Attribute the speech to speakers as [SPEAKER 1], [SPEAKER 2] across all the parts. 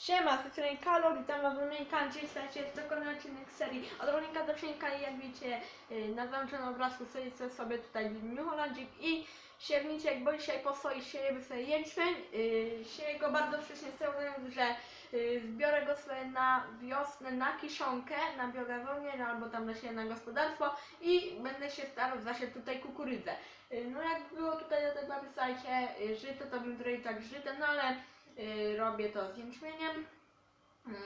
[SPEAKER 1] Siema, z tej strony Kalo, witam was w moim kancie, słuchajcie, jest to kolejny odcinek serii od rolnika do czynnika i jak wiecie, yy, na załączonym obrazku sobie, sobie, tutaj New Hollandzik i siewniczek, bo dzisiaj po soi siejemy sobie jęczmień, yy, sieję go bardzo wcześnie, stwierdzając, że yy, zbiorę go sobie na wiosnę, na kiszonkę, na biogazonie, no, albo tam zasieję na gospodarstwo i będę się starał zasiać tutaj kukurydzę. No jak było tutaj na słuchajcie, yy, żyto, to bym zrobił tak żyte, no ale Y, robię to z jęczmieniem.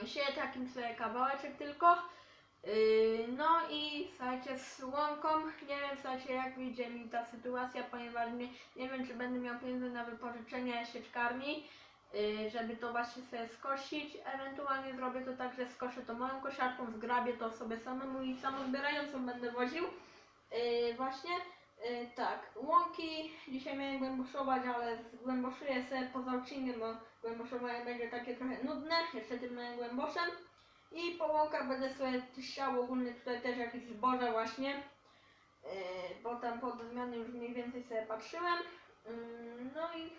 [SPEAKER 1] Y, Sieję takim sobie kawałeczek tylko. Y, No i słuchajcie, z łąką, nie wiem słuchajcie jak wyjdzie mi ta sytuacja, ponieważ nie, nie wiem czy będę miał pieniądze na wypożyczenie sieczkarni, y, żeby to właśnie sobie skosić. Ewentualnie zrobię to tak, że skoszę to moją kosiarką, zgrabię to sobie samemu i samozbierającą będę woził. Y, Właśnie. Y, tak, łąki dzisiaj miałem głęboszować, ale głęboszuję sobie poza odcinkiem, bo głęboszowanie będzie takie trochę nudne, jeszcze tym małym głęboszem. I po łąkach będę sobie siał ogólnie tutaj też jakieś zboże właśnie, yy, bo tam pod zmiany już mniej więcej sobie patrzyłem. Yy, no i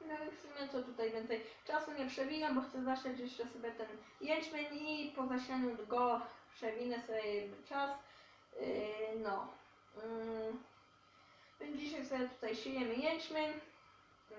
[SPEAKER 1] no w sumie co tutaj więcej czasu nie przewijam, bo chcę zasiać jeszcze sobie ten jęczmień i po zasianiu go przewinę sobie czas. Yy, no. Yy, więc dzisiaj sobie tutaj siejemy jęczmień. Yy,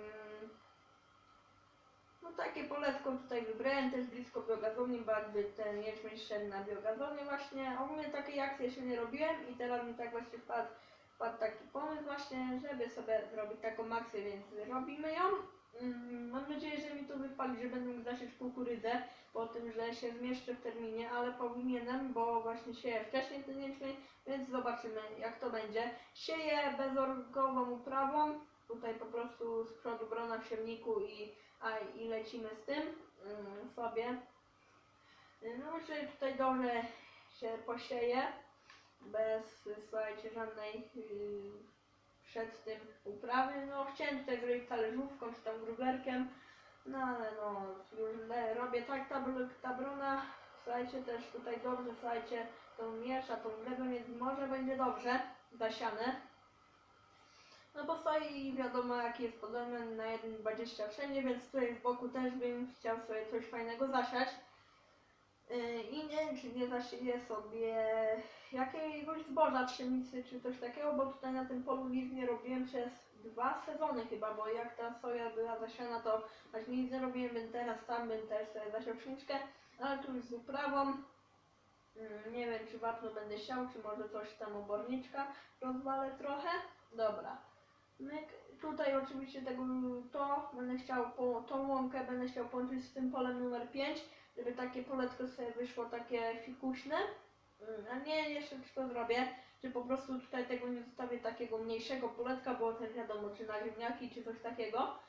[SPEAKER 1] no takie poletko tutaj wybrałem też blisko biogazowni, bo jakby ten jęczmień szedł na biogazownię właśnie. Ogólnie takiej akcji jeszcze nie robiłem i teraz mi tak właśnie wpadł, wpadł taki pomysł właśnie, żeby sobie zrobić taką akcję, więc robimy ją. Mm, Mam nadzieję, że mi to wypali, że będę mógł zasiać kukurydzę po tym, że się zmieszczę w terminie, ale powinienem, bo właśnie sieję wcześniej ten jęczmień, więc zobaczymy jak to będzie. Sieję bezorgową uprawą, tutaj po prostu z przodu brona w siewniku i, a, i lecimy z tym mm, sobie. No że tutaj dobrze się posieje, bez słuchajcie żadnej yy, przed tym uprawy. No chciałem tutaj zrobić talerzówką czy tam gruberkiem, no ale no już le, robię tak ta, bl- ta brona, słuchajcie też tutaj dobrze, słuchajcie, tą miesza, tą glebę, więc może będzie dobrze zasiane. No bo stoi wiadomo jaki jest podemiot na 1,20 wszędzie, więc tutaj z boku też bym chciał sobie coś fajnego zasiać. Yy, I nie czy nie zasieję sobie jakiegoś zboża, pszenicy czy coś takiego, bo tutaj na tym polu nic nie robiłem przez dwa sezony chyba, bo jak ta soja była zasiana, to właśnie nic nie robiłem, więc teraz tam bym też sobie zasiał pszeniczkę, ale tu już z uprawą. Yy, Nie wiem, czy wapno będę siał, czy może coś tam oborniczka rozwalę trochę. Dobra. Myk. Tutaj oczywiście tego to będę chciał po tą łąkę będę chciał połączyć z tym polem numer 5, żeby takie poletko sobie wyszło takie fikuśne. Mm, A nie jeszcze to zrobię, czy po prostu tutaj tego nie zostawię takiego mniejszego poletka, bo też wiadomo czy na ziemniaki czy coś takiego.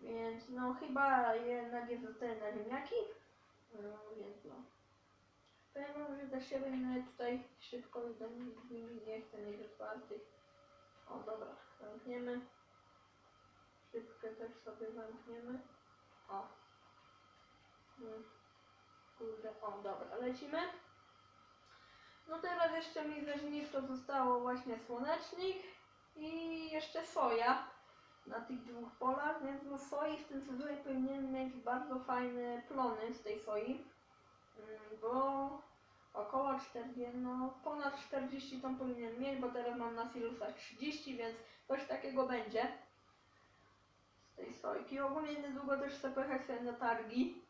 [SPEAKER 1] Więc no chyba jednak je zostawię na ziemniaki. No więc no. Powiem wam, że też się będę tutaj szybko z nimi nie chcę mieć otwartych. O dobra, zamkniemy. Szybkę też sobie zamkniemy. O. Mm. Kurde, o dobra, lecimy. No teraz jeszcze mi ze żniw to zostało właśnie słonecznik i jeszcze soja na tych dwóch polach, więc no soi w tym sezonie powinien mieć bardzo fajne plony z tej soi, Mm, bo około 40, no ponad 40 ton powinien mieć, bo teraz mam na silusach 30, więc coś takiego będzie z tej sojki. Ogólnie niedługo też chcę pojechać sobie na targi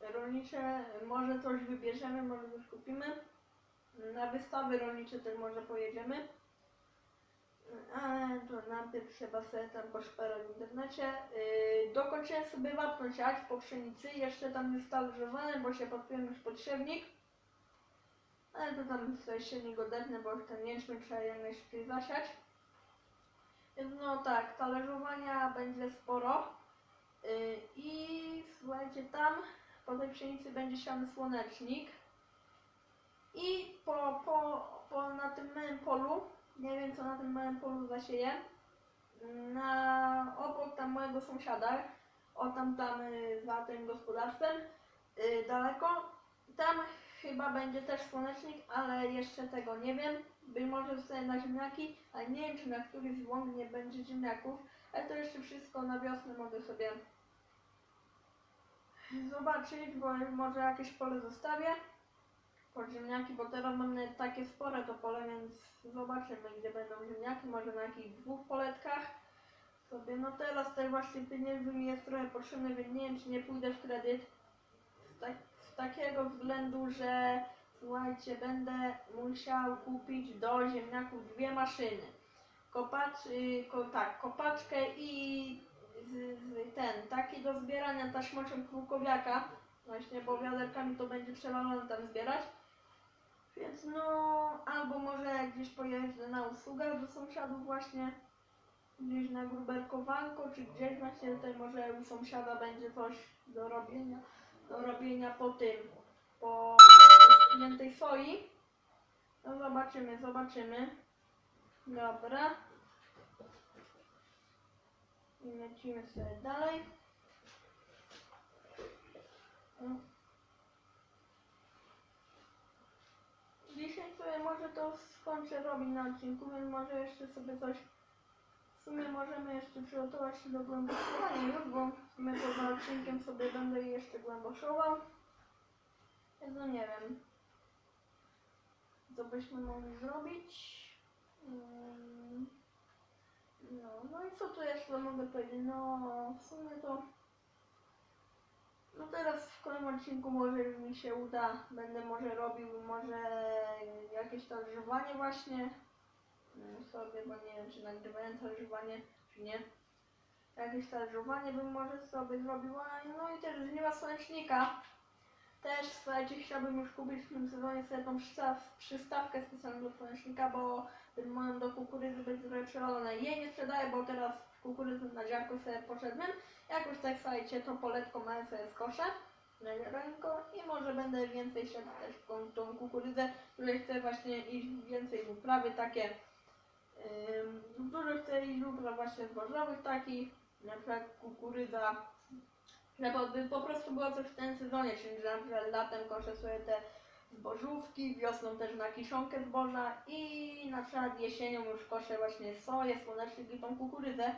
[SPEAKER 1] rolnicze, może coś wybierzemy, może coś kupimy. Na wystawy rolnicze też może pojedziemy. Ale to najpierw trzeba sobie tam poszperać w internecie. Yy, dokończyłem sobie wapno siać po pszenicy, jeszcze tam jest talerzowane, bo się podpiłem już pod siewnik. Ale to tam sobie siewnik odetnę, bo już ten jęczmień trzeba jak najszybciej zasiać. No tak, talerzowania będzie sporo. Yy, I słuchajcie, tam po tej pszenicy będzie siany słonecznik. I po, po, po na tym małym polu, nie wiem co na tym małym polu zasieję, na obok tam mojego sąsiada, o tam tam y, za tym gospodarstwem, y, daleko, tam chyba będzie też słonecznik, ale jeszcze tego nie wiem. Być może zostaje na ziemniaki, ale nie wiem czy na któryś z nie będzie ziemniaków, ale to jeszcze wszystko na wiosnę mogę sobie zobaczyć, bo może jakieś pole zostawię pod ziemniaki, bo teraz mam nawet takie spore to pole, więc zobaczymy gdzie będą ziemniaki, może na jakichś dwóch poletkach sobie. No teraz też właśnie pieniędzy mi jest trochę potrzebne, więc nie wiem czy nie pójdę w kredyt. Z, tak, z takiego względu, że słuchajcie, będę musiał kupić do ziemniaków dwie maszyny. Kopacz, y, ko, tak, kopaczkę i ten, taki do zbierania taśmoczem kółkowiaka, właśnie, bo wiaderkami to będzie przewalone tam zbierać. Więc no, albo może gdzieś pojeżdżę na usługę do sąsiadów właśnie, gdzieś na gruberkowanko, czy gdzieś właśnie tutaj może u sąsiada będzie coś do robienia, do robienia po tym, po schniętej soi. No zobaczymy, zobaczymy. Dobra. I lecimy sobie dalej. Dzisiaj sobie może to skończę robić na odcinku, więc może jeszcze sobie coś w sumie możemy jeszcze przygotować się do głęboszowania już, bo w sumie poza odcinkiem sobie będę jeszcze głęboszował. Więc no nie wiem, co byśmy mogli zrobić. Mm, No, no i co tu jeszcze mogę powiedzieć? No, w sumie to... No teraz w kolejnym odcinku może mi się uda, będę może robił może jakieś talerzowanie właśnie mm, sobie, bo nie wiem czy nagrywałem talerzowanie czy nie. Jakieś talerzowanie bym może sobie zrobił, a no i też żniwa słonecznika. Też słuchajcie, chciałbym już kupić w tym sezonie sobie tą przystaw, przystawkę specjalną do słonecznika, bo ten moją do kukurydzy będzie trochę przewalone. Jej nie sprzedaję, bo teraz w kukurydzy na ziarnko sobie poszedłem. Jakoś tak słuchajcie, to poletko małe sobie skoszę na ziarenko i może będę więcej szedł też w tą, tą kukurydzę, której chcę właśnie iść więcej w uprawy takie ym, dużo chcę iść w upraw właśnie zbożowych takich, na przykład kukurydza, żeby po prostu było coś w tym sezonie, czyli że na przykład latem koszę sobie te zbożówki, wiosną też na kiszonkę zboża i na przykład jesienią już koszę właśnie soję, słonecznik i tą kukurydzę.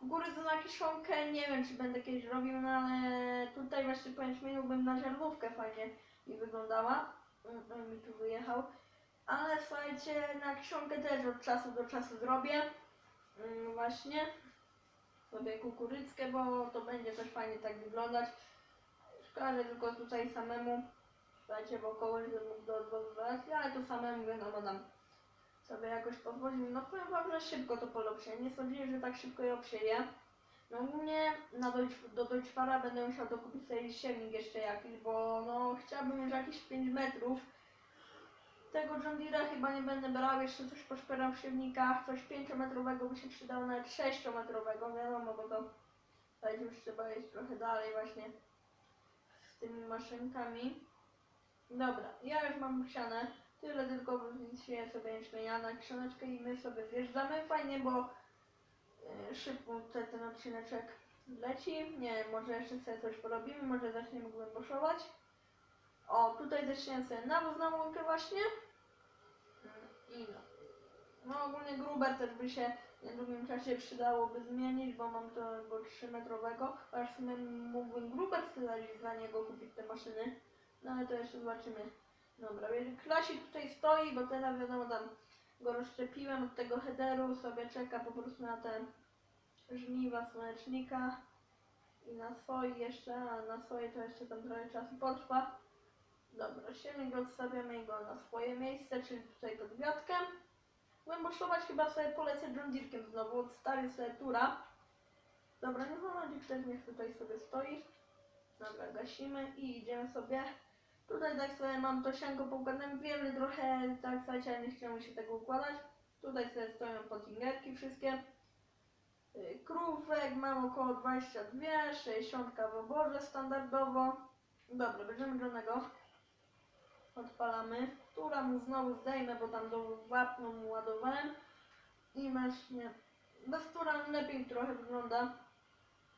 [SPEAKER 1] Kukurydzę na kiszonkę nie wiem czy będę kiedyś robił, no ale tutaj właśnie powiem zmieniłbym na żarłówkę fajnie i wyglądała. Mm, mi tu wyjechał. Ale słuchajcie, na kiszonkę też od czasu do czasu zrobię. Mm, właśnie. Sobie kukurydzkę, bo to będzie też fajnie tak wyglądać. Szkoda, że tylko tutaj samemu Słuchajcie, wokoło, żeby mógł do odwoływać, ale to samemu wiadomo tam sobie jakoś pozwolił. No powiem wam, że szybko to pole obsieje. Nie sądziłem, że tak szybko je obsieje. No ogólnie na Deutsch, do Deutschfara będę musiał dokupić sobie siewnik jeszcze jakiś, bo no chciałbym już jakieś 5 metrów. Tego John Deere'a chyba nie będę brał, jeszcze coś poszperam w siewnikach, coś 5-metrowego by się przydało, nawet 6-metrowego, wiadomo, bo to słuchajcie, już trzeba iść trochę dalej właśnie z tymi maszynkami. Dobra, ja już mam siane. Tyle tylko się sobie jęczmienia na książeczkę i my sobie zjeżdżamy. Fajnie, bo e, szybko te, ten odcineczek leci. Nie może jeszcze sobie coś porobimy, może zaczniemy głęboszować. O, tutaj zaczniemy sobie nawóz na łąkę właśnie. I no. No ogólnie gruber też by się w niedługim czasie przydałoby zmienić, bo mam to bo 3 metrowego. Aż w sumie mógłbym gruber sprzedać za niego kupić te maszyny. No ale to jeszcze zobaczymy. Dobra, klasik tutaj stoi, bo teraz wiadomo tam go rozszczepiłem od tego headeru, sobie czeka po prostu na te żniwa słonecznika i na swoi jeszcze, a na swoje to jeszcze tam trochę czasu potrwa. Dobra, siewnik odstawiamy go na swoje miejsce, czyli tutaj pod wiatkę. Głęboszować chyba sobie polecę John znowu, odstawię sobie tura. Dobra, niech on też niech tutaj sobie stoi. Dobra, gasimy i idziemy sobie. Tutaj tak sobie mam to sianko poukładane, wiem, że trochę tak słuchajcie, ale nie chciałem się tego układać. Tutaj sobie stoją potingerki wszystkie. Y, Krówek mam około 22, 60 w oborze standardowo. Dobra, bierzemy żonego. Odpalamy. Tura mu znowu zdejmę, bo tam do wapnu mu ładowałem. I właśnie bez tura lepiej trochę wygląda.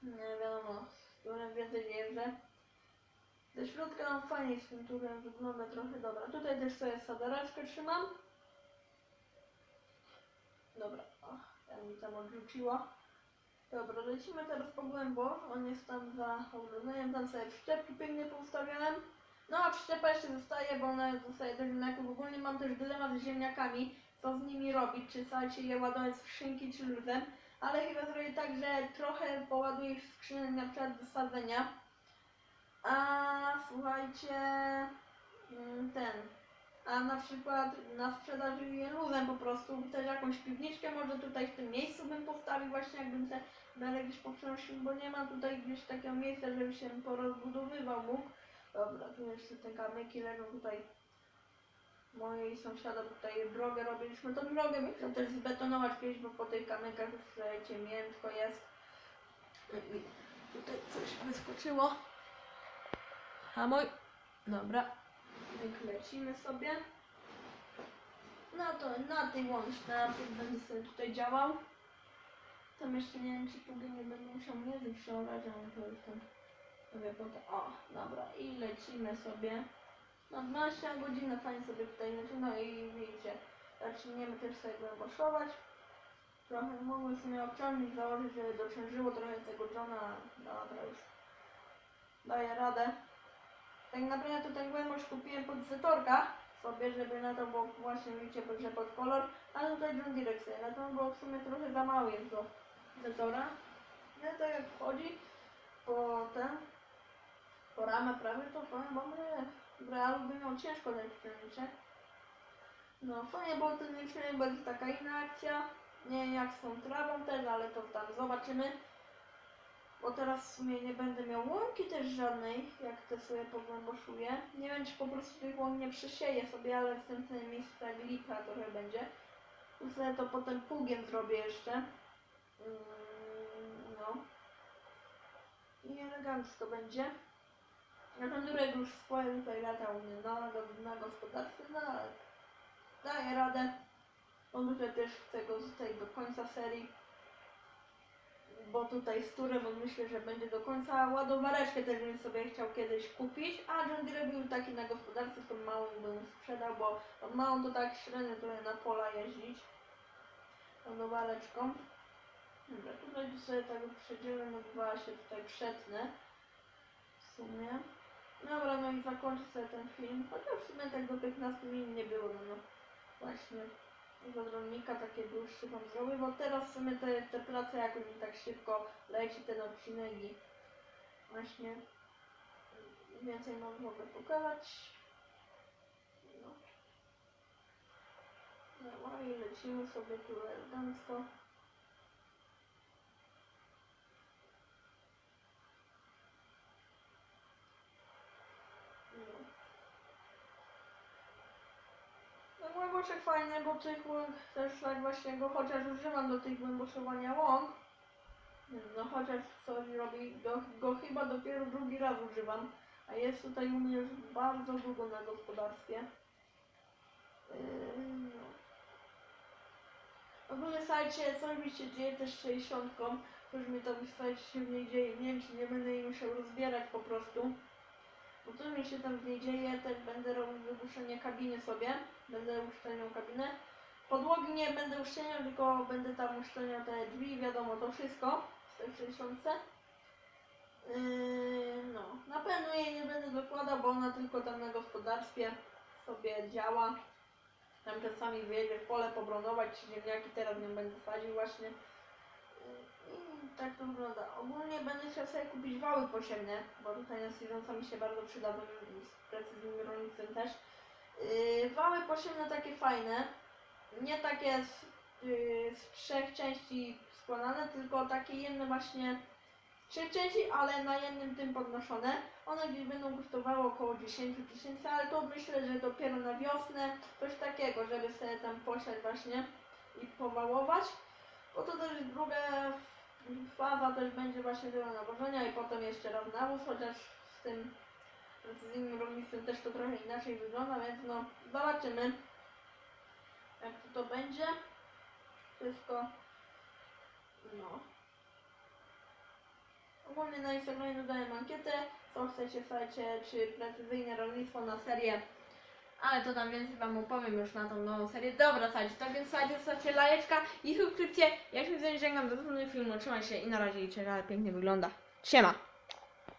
[SPEAKER 1] Nie wiadomo, z którym więcej nie jeżdżę. Ze środka nam fajnie z tym turem wygląda trochę dobra. Tutaj też sobie sadereczkę trzymam. Dobra, o, ja mi tam odrzuciło. Dobra, lecimy teraz po głębo. On jest tam za ogrodzeniem, tam sobie przyczepki pięknie poustawiałem. No a przyczepa jeszcze zostaje, bo ona zostaje do ziemniaków. Ogólnie mam też dylemat z ziemniakami, co z nimi robić, czy słuchajcie je ładować z skrzynki, czy luzem. Ale chyba zrobię tak, że trochę poładuję w skrzynię na przykład do sadzenia. A słuchajcie, mm, ten, a na przykład na sprzedaż je luzem po prostu, też jakąś piwniczkę może tutaj w tym miejscu bym postawił właśnie jakbym te belek gdzieś poprzenosił, bo nie ma tutaj gdzieś takiego miejsca, żeby się porozbudowywał mógł. Dobra, tu jeszcze te kamyki leżą tutaj mojej sąsiada tutaj drogę robiliśmy, tą drogę chciał też zbetonować kiedyś, bo po tych kamykach słuchajcie, miętko jest. Tutaj coś wyskoczyło. Hamuj. Dobra. Jak lecimy sobie. No to na tej łączce będę sobie tutaj działał. Tam jeszcze nie wiem, czy później nie będę musiał język przeorać, ale to już tam sobie potem. O, dobra. I lecimy sobie. No 12 godzin fajnie sobie tutaj leci. No i widzicie, zaczniemy też sobie głęboszować. Trochę mogłem sobie obciążnik założyć, żeby dociążyło trochę tego Johna. Dobra, już daję radę. Tak naprawdę ten głębosz kupiłem pod Zetorka sobie, żeby na to było właśnie widzicie, że pod kolor, ale tutaj sobie na to, bo w sumie trochę za mały jest do Zetora. No to jak wchodzi po ten, po ramę prawie, to powiem wam, że w realu by miał ciężko dać przyjęcie. No fajnie, bo ten licznik będzie taka inna akcja, nie jak z tą trawą też, ale to tam zobaczymy. Bo teraz w sumie nie będę miał łąki też żadnej, jak te sobie pogłęboszuję. Nie wiem, czy po prostu tych łąk nie przesieję sobie, ale w tym samym miejscu tak lipa trochę będzie. Sobie to potem pługiem zrobię jeszcze. Mm, no. I elegancko będzie. Ja ten durek już swoje tutaj lata u mnie na, na gospodarstwie, no ale daję radę. On tutaj też chce go tutaj do końca serii bo tutaj z turem on myślę, że będzie do końca ładowareczkę też bym sobie chciał kiedyś kupić, a John Deere był taki na gospodarce, to małą bym sprzedał, bo on ma on to tak średnio trochę na pola jeździć ładowareczką. Dobra, tutaj sobie tak przedzielę, nazywa się tutaj przetnę w sumie. Dobra, no i zakończę sobie ten film, chociaż w sumie tak do 15 minut nie było, no, no właśnie z rolnika takie dłuższe wam zrobię, bo teraz w sumie te, te prace jak mi tak szybko leci ten odcinek i właśnie więcej wam mogę pokazać. No. Dobra, i lecimy sobie tu elegancko. No. Głęboszek fajny, bo tych łąk też tak właśnie go chociaż używam do tych głęboszowania łąk. No chociaż coś robi, go, go chyba dopiero drugi raz używam, a jest tutaj u mnie już bardzo długo na gospodarstwie. Yy, no. Ogólnie słuchajcie, co mi się dzieje też z 60, już mi to słuchajcie się w niej dzieje, nie wiem czy nie będę jej musiał rozbierać po prostu. Bo co mi się tam w niej dzieje, też będę robił wygłuszenie kabiny sobie. Będę uszczelniał kabinę. Podłogi nie będę uszczelniał, tylko będę tam uszczelniał te drzwi, wiadomo, to wszystko z tej 60. Yy, no, na pewno jej nie będę dokładał, bo ona tylko tam na gospodarstwie sobie działa. Tam czasami wyjedzie w pole pobronować, czy ziemniaki teraz nie będę sadził właśnie. Yy, I tak to wygląda. Ogólnie będę chciał sobie kupić wały posiemne, bo tutaj na Seasonsa mi się bardzo przydadzą z precyzyjnym rolnictwem też. Yy, wały posiemne takie fajne, nie takie z, yy, z trzech części składane, tylko takie jedne właśnie trzy części, ale na jednym tym podnoszone. One gdzieś będą kosztowały około 10 tysięcy, ale to myślę, że dopiero na wiosnę coś takiego, żeby sobie tam posiać właśnie i powałować. Bo to też druga faza też będzie właśnie do nawożenia i potem jeszcze raz nawóz, chociaż z tym precyzyjnym rolnictwem też to trochę inaczej wygląda, więc no zobaczymy jak to, to będzie. Wszystko no. Ogólnie na Instagramie dodaję ankietę, co chcecie, słuchajcie, czy precyzyjne rolnictwo na serię ale to tam więcej wam opowiem już na tą nową serię. Dobra, słuchajcie, tak więc słuchajcie, zostawcie lajeczka i subskrypcję. Ja się z do następnego filmu, trzymaj się i na razie i ale pięknie wygląda. Siema!